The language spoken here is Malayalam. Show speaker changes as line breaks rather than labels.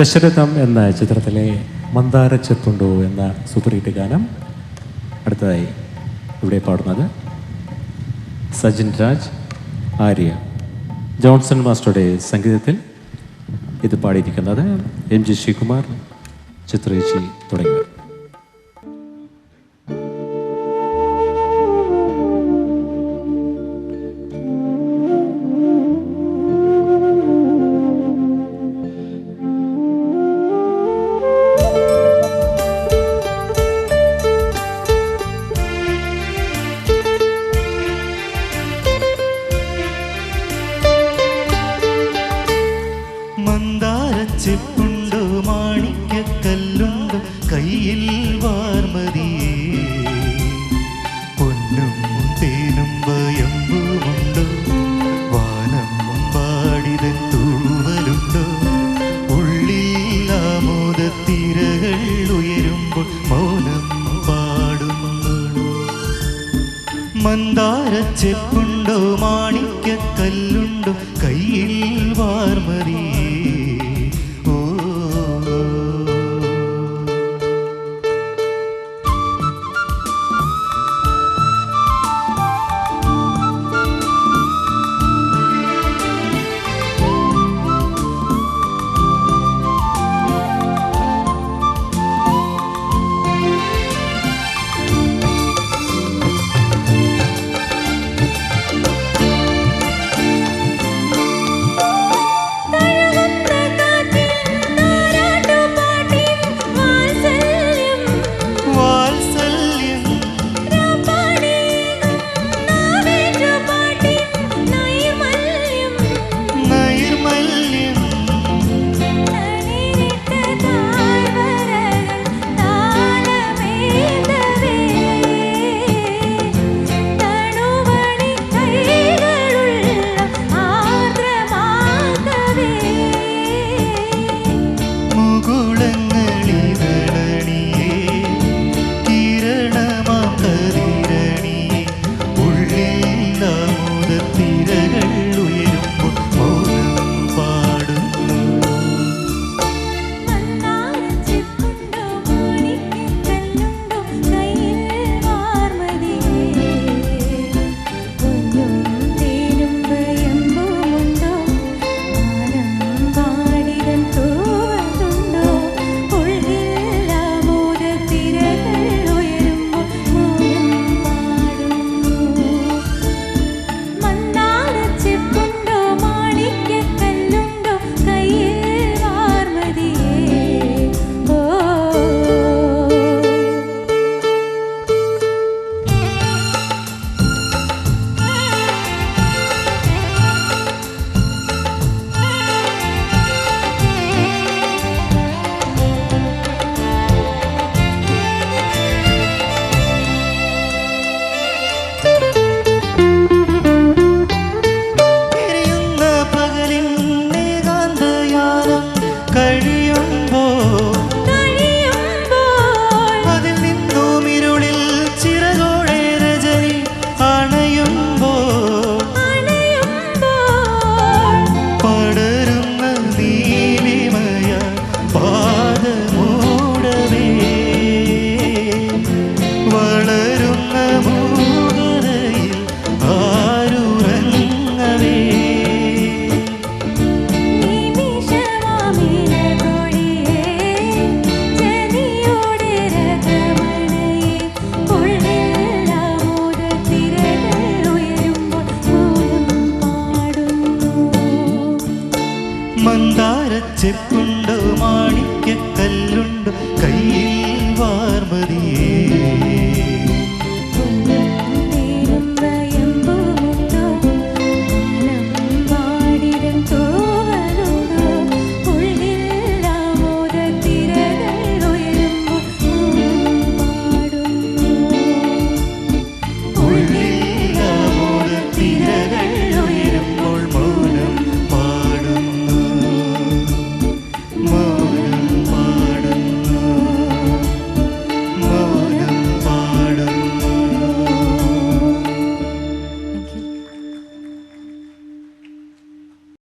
ദശരഥം എന്ന ചിത്രത്തിലെ മന്ദാര ചെത്തുണ്ടോ എന്ന സൂപ്പർ ഗാനം അടുത്തതായി ഇവിടെ പാടുന്നത് സജിൻ രാജ് ആര്യ. ജോൺസൺ മാസ്റ്ററുടെ സംഗീതത്തിൽ ഇത് പാടിയിരിക്കുന്നത് എം ജി ശ്രീകുമാർ ചിത്രേച്ചി തുടങ്ങിയവർ.
മന്ദാരച്ചെപ്പുണ്ടോ മാണിക്കല്ലുണ്ടോ കയ്യിൽ വാർമതിയേ. പൊന്നും തേനും വയമ്പുമുണ്ടോ വാനം മൗനം മാണിക്കല്ലുണ്ടോ കയ്യിൽ tip of